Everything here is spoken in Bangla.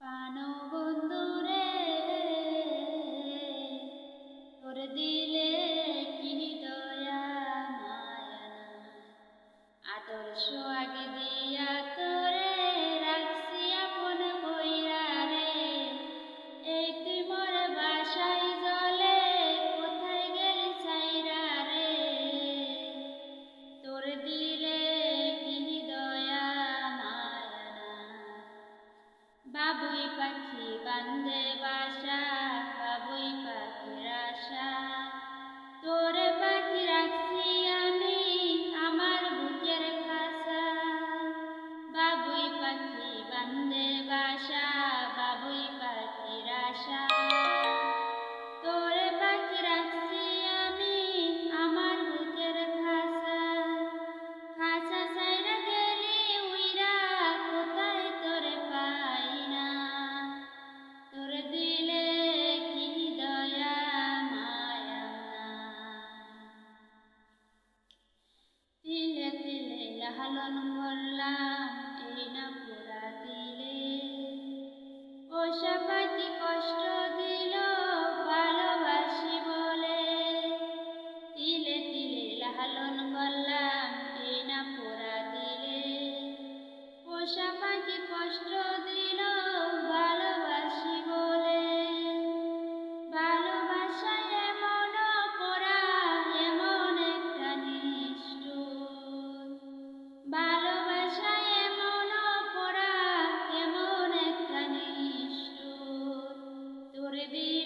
পানো বন্ধুরে তোর দিলে দয়া আদর্শ আগে দিয়া তোরে বাবুই পাখি বান্ধে বাসা বাবুই পাখি রাহালন মোল্লা এই না পুরা দিলে ও সাপাতি কষ্ট দিল ভালোবাসি বলে। তিলে তিলে লাহালন করলাম এই না পোড়া দিলে ও সাপাতি কষ্ট দিল ভালোবাসি করে দিই